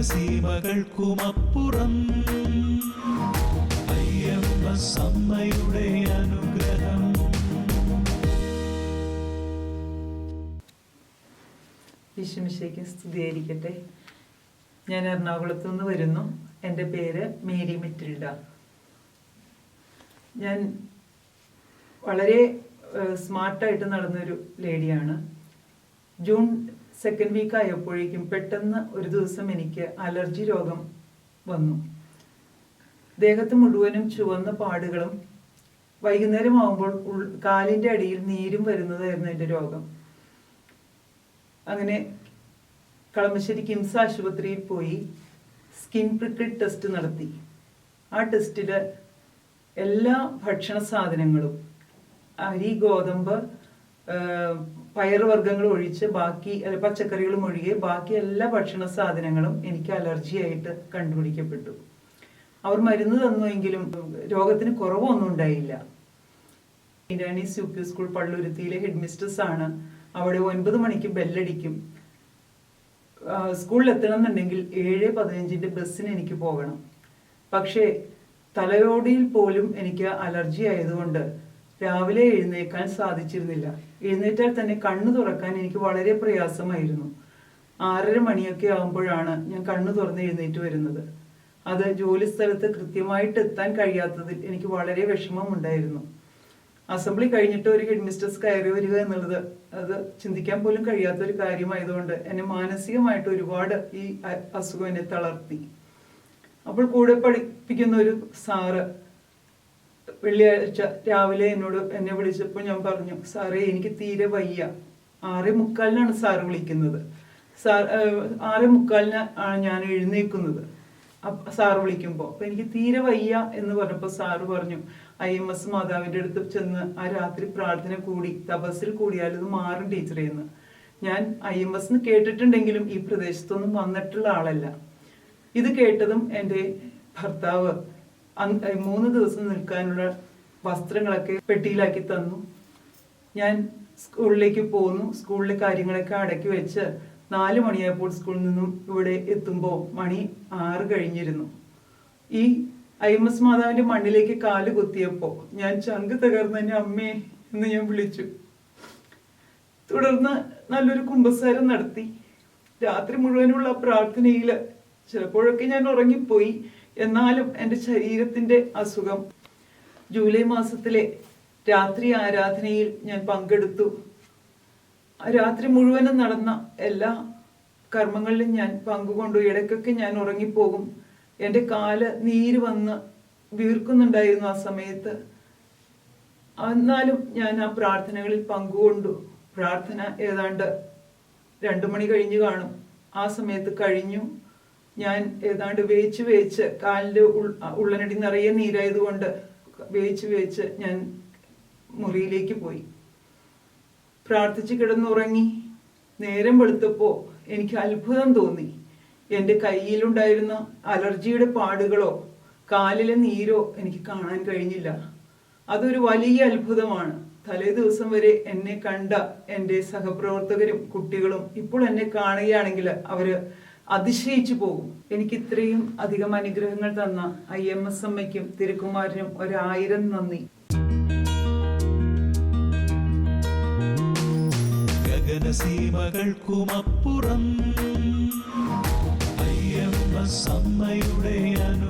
ഗഗനസീമകൾക്കുമപ്പുറം അയ്യമ്മ സമ്മയുടെ അനുഗ്രഹം. വിഷമിശേക്ക് സ്തുതിയായിരിക്കട്ടെ. ഞാൻ എറണാകുളത്തു നിന്ന് വരുന്നു. എന്റെ പേര് മേരി മെറ്റിൽഡ. ഞാൻ വളരെ സ്മാർട്ടായിട്ട് നടന്നൊരു ലേഡിയാണ്. ജൂൺ സെക്കൻഡ് വീക്ക് ആയപ്പോഴേക്കും പെട്ടെന്ന് ഒരു ദിവസം എനിക്ക് അലർജി രോഗം വന്നു. ദേഹത്ത് മുഴുവനും ചുവന്ന പാടുകളും വൈകുന്നേരം ആകുമ്പോൾ കാലിന്റെ അടിയിൽ നീരും വരുന്നതായിരുന്നു എന്റെ രോഗം. അങ്ങനെ കളമശ്ശേരി കിംസ് ആശുപത്രിയിൽ പോയി സ്കിൻ പ്രിക്കിൾ ടെസ്റ്റ് നടത്തി. ആ ടെസ്റ്റിൽ എല്ലാ ഭക്ഷണ സാധനങ്ങളും അരി ഗോതമ്പ് പയറുവർഗങ്ങൾ ഒഴിച്ച് ബാക്കി പച്ചക്കറികളും ഒഴികെ ബാക്കി എല്ലാ ഭക്ഷണ സാധനങ്ങളും എനിക്ക് അലർജിയായിട്ട് കണ്ടുപിടിക്കപ്പെട്ടു. അവർ മരുന്ന് തന്നുവെങ്കിലും രോഗത്തിന് കുറവൊന്നും ഉണ്ടായില്ല. ഇൻഡാനീസ് യു പി സ്കൂൾ പള്ളുരുത്തിയിലെ ഹെഡ് മിസ്ട്രസ് ആണ്. അവിടെ ഒൻപത് മണിക്ക് ബെല്ലടിക്കും. സ്കൂളിൽ എത്തണം എന്നുണ്ടെങ്കിൽ ഏഴ് പതിനഞ്ചിന്റെ ബസ്സിന് എനിക്ക് പോകണം. പക്ഷേ തലയോടിയിൽ പോലും എനിക്ക് അലർജി ആയതുകൊണ്ട് രാവിലെ എഴുന്നേക്കാൻ സാധിച്ചിരുന്നില്ല. എഴുന്നേറ്റാൽ തന്നെ കണ്ണു തുറക്കാൻ എനിക്ക് വളരെ പ്രയാസമായിരുന്നു. ആറര മണിയൊക്കെ ആകുമ്പോഴാണ് ഞാൻ കണ്ണു തുറന്ന് എഴുന്നേറ്റ് വരുന്നത്. അത് ജോലി സ്ഥലത്ത് കൃത്യമായിട്ട് എത്താൻ കഴിയാത്തതിൽ എനിക്ക് വളരെ വിഷമമുണ്ടായിരുന്നു അസംബ്ലി കഴിഞ്ഞിട്ട് ഒരു ഹെഡ് മിസ്റ്റേഴ്സ് കയറി വരിക എന്നുള്ളത് അത് ചിന്തിക്കാൻ പോലും കഴിയാത്ത ഒരു കാര്യമായതുകൊണ്ട് എന്നെ മാനസികമായിട്ട് ഒരുപാട് ഈ അസുഖം എന്നെ തളർത്തി. അപ്പോൾ കൂടെ പഠിപ്പിക്കുന്ന ഒരു സാറ് വെള്ളിയാഴ്ച രാവിലെ എന്നോട് എന്നെ വിളിച്ചപ്പോൾ ഞാൻ പറഞ്ഞു സാറേ എനിക്ക് തീരെ വയ്യ. ആറേ മുക്കാലിനാണ് സാറ് വിളിക്കുന്നത്. സാർ ആറേ മുക്കാലിന് ആണ് ഞാൻ എഴുന്നേക്കുന്നത് അപ്പ- സാറ് വിളിക്കുമ്പോൾ അപ്പം എനിക്ക് തീരെ വയ്യ എന്ന് പറഞ്ഞപ്പോൾ സാറ് പറഞ്ഞു ഐ എം എസ് മാതാവിന്റെ അടുത്ത് ചെന്ന് ആ രാത്രി പ്രാർത്ഥന കൂടി തപസ്സിൽ കൂടിയാൽ ഇത് മാറും ടീച്ചറേ എന്ന്. ഞാൻ ഐ എം എസ് കേട്ടിട്ടുണ്ടെങ്കിലും ഈ പ്രദേശത്തൊന്നും വന്നിട്ടുള്ള ആളല്ല. ഇത് കേട്ടതും എന്റെ ഭർത്താവ് മൂന്ന് ദിവസം നിൽക്കാനുള്ള വസ്ത്രങ്ങളൊക്കെ പെട്ടിയിലാക്കി തന്നു. ഞാൻ സ്കൂളിലേക്ക് പോന്നു. സ്കൂളിലെ കാര്യങ്ങളൊക്കെ അടക്കി വെച്ച് നാല് മണിയായപ്പോൾ സ്കൂളിൽ നിന്നും ഇവിടെ എത്തുമ്പോൾ മണി ആറ് കഴിഞ്ഞിരുന്നു. ഈ ഐ എം എസ് മാതാവിന്റെ മണ്ണിലേക്ക് കാൽ കുത്തിയപ്പോൾ ഞാൻ ചങ്ക് തകർന്ന് എന്നെ അമ്മേ എന്ന് ഞാൻ വിളിച്ചു. തുടർന്ന് നല്ലൊരു കുമ്പസാരം നടത്തി. രാത്രി മുഴുവനുള്ള പ്രാർത്ഥനയിൽ ചിലപ്പോഴൊക്കെ ഞാൻ ഉറങ്ങിപ്പോയി. എന്നാലും എന്റെ ശരീരത്തിന്റെ അസുഖം. ജൂലൈ മാസത്തിലെ രാത്രി ആരാധനയിൽ ഞാൻ പങ്കെടുത്തു. രാത്രി മുഴുവനും നടന്ന എല്ലാ കർമ്മങ്ങളിലും ഞാൻ പങ്കുകൊണ്ടു. ഇടയ്ക്കൊക്കെ ഞാൻ ഉറങ്ങിപ്പോകും. എന്റെ കാൽ നീര് വന്ന് വീർക്കുന്നുണ്ടായിരുന്നു ആ സമയത്ത്. എന്നാലും ഞാൻ ആ പ്രാർത്ഥനകളിൽ പങ്കുകൊണ്ടു. പ്രാർത്ഥന ഏതാണ്ട് രണ്ടു മണി കഴിഞ്ഞു കാണും. ആ സമയത്ത് കഴിഞ്ഞു. ഞാൻ ഏതാണ്ട് വേച്ച് വേച്ച് കാലിന്റെ ഉള്ളനടി നിറയെ നീരായതുകൊണ്ട് വേച്ച് വേച്ച് ഞാൻ മുറിയിലേക്ക് പോയി. പ്രാർത്ഥിച്ച് കിടന്നുറങ്ങി. നേരം വെളുത്തപ്പോൾ എനിക്ക് അത്ഭുതം തോന്നി. എന്റെ കയ്യിലുണ്ടായിരുന്ന അലർജിയുടെ പാടുകളോ കാലിലെ നീരോ എനിക്ക് കാണാൻ കഴിഞ്ഞില്ല. അതൊരു വലിയ അത്ഭുതമാണ്. തലേ ദിവസം വരെ എന്നെ കണ്ട എന്റെ സഹപ്രവർത്തകരും കുട്ടികളും ഇപ്പോൾ എന്നെ കാണുകയാണെങ്കിൽ അവർ അതിശയിച്ചു പോകും. എനിക്ക് ഇത്രയും അധികം അനുഗ്രഹങ്ങൾ തന്ന ഐ എം എസ് അമ്മയ്ക്കും തിരുക്കുമാരനും ഒരായിരം നന്ദി. ഗഗനസീമകൾക്കുമപ്പുറം അയ്യമ്മ സമ്മയുടെ അനുഗ്രഹം